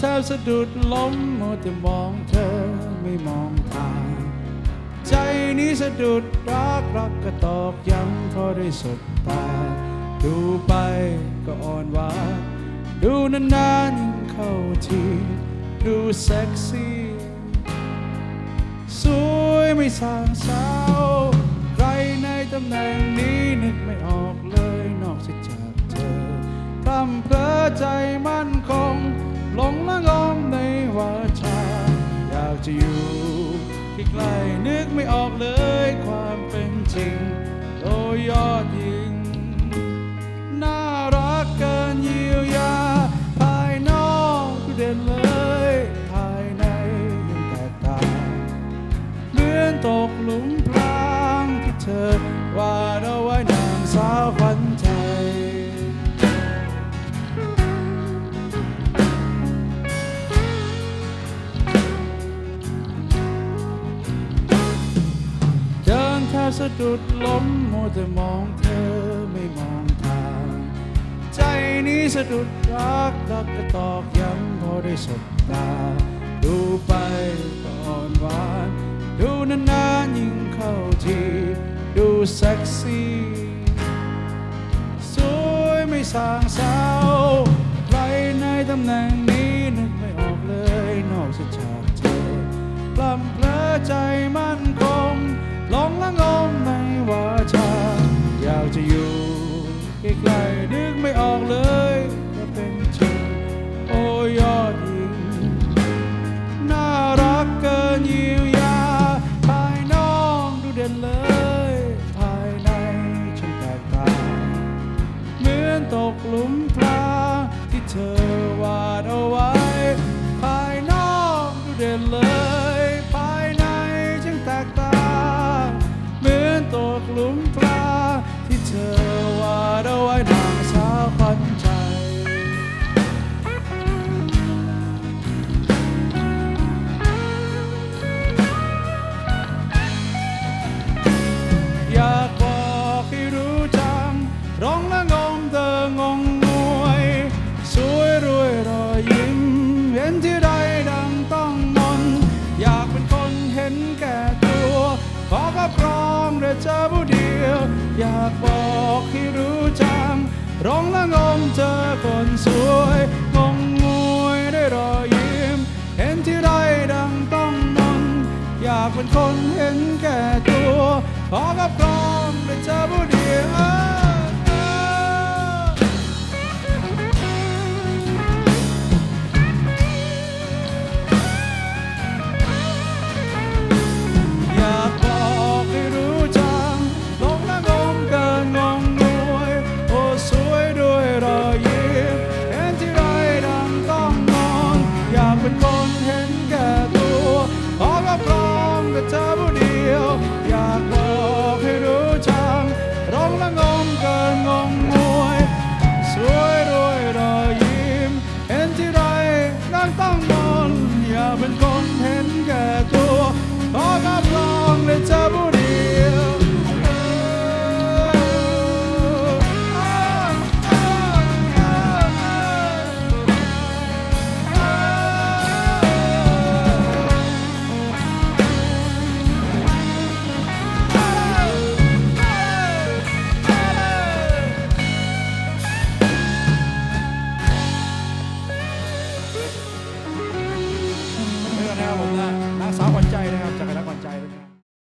สะดุดล้มมัวแต่มองเธอไม่มองทางใจนี้สะดุดรักรักก็ตอกย้ำเพราะได้สบตา ดูไปก็อ่อนหวานดูนานๆยิ่งเข้าทีดูเซ็กซี่ สวยไม่สางสาว ใครในตำแหน่งนี้นึกไม่ออกเลยนอกจากเธอพร่ำเพลอใจมั่นคง หลงละงอมในวาจาอยากจะอยู่ใกล้ๆนึกไม่ออกเลยความเป็นจริง โดยยอดยิง น่ารักเกินเยียวยา ภายนอกก็เด่นเลย ภายในยังแตกต่างเหมือนตกหลุมพรางที่เธอ สะดุดล้มมัวแต่มองเธอไม่มองทาง ใจนี้สะดุดรักรักก็ตอกย้ำพอได้สบตา ดูไปก็อ่อนหวาน ดูนานๆยิ่งเข้าที ดูเซ็กซี่สวยไม่สางสาวใครในตำแหน่งนี้นึกไม่ออกเลย นอกจากเธอปล้ำเพลอใจมัน ใกล้นึกไม่ออกเลยว่าเป็นจริงโอ้ยอดหญิงน่ารักเกินเยียวยาภายนอกดูเด่นเลย ภายในฉันแตกต่างเหมือนตกหลุมพรางที่เธอวาดเอาไว้ ภายนอกดูเด่นเลย ภายในฉันแตกต่างเหมือนตกหลุมพรางที่เธอ ให้รู้จังร้องและงงเจอคนสวยงงงวยได้รอยยิ้ม เห็นที่ใดดังต้องมนอยากเป็นคนเห็นแก่ตัว ขอกับกรองได้เจอผู้เดียว อน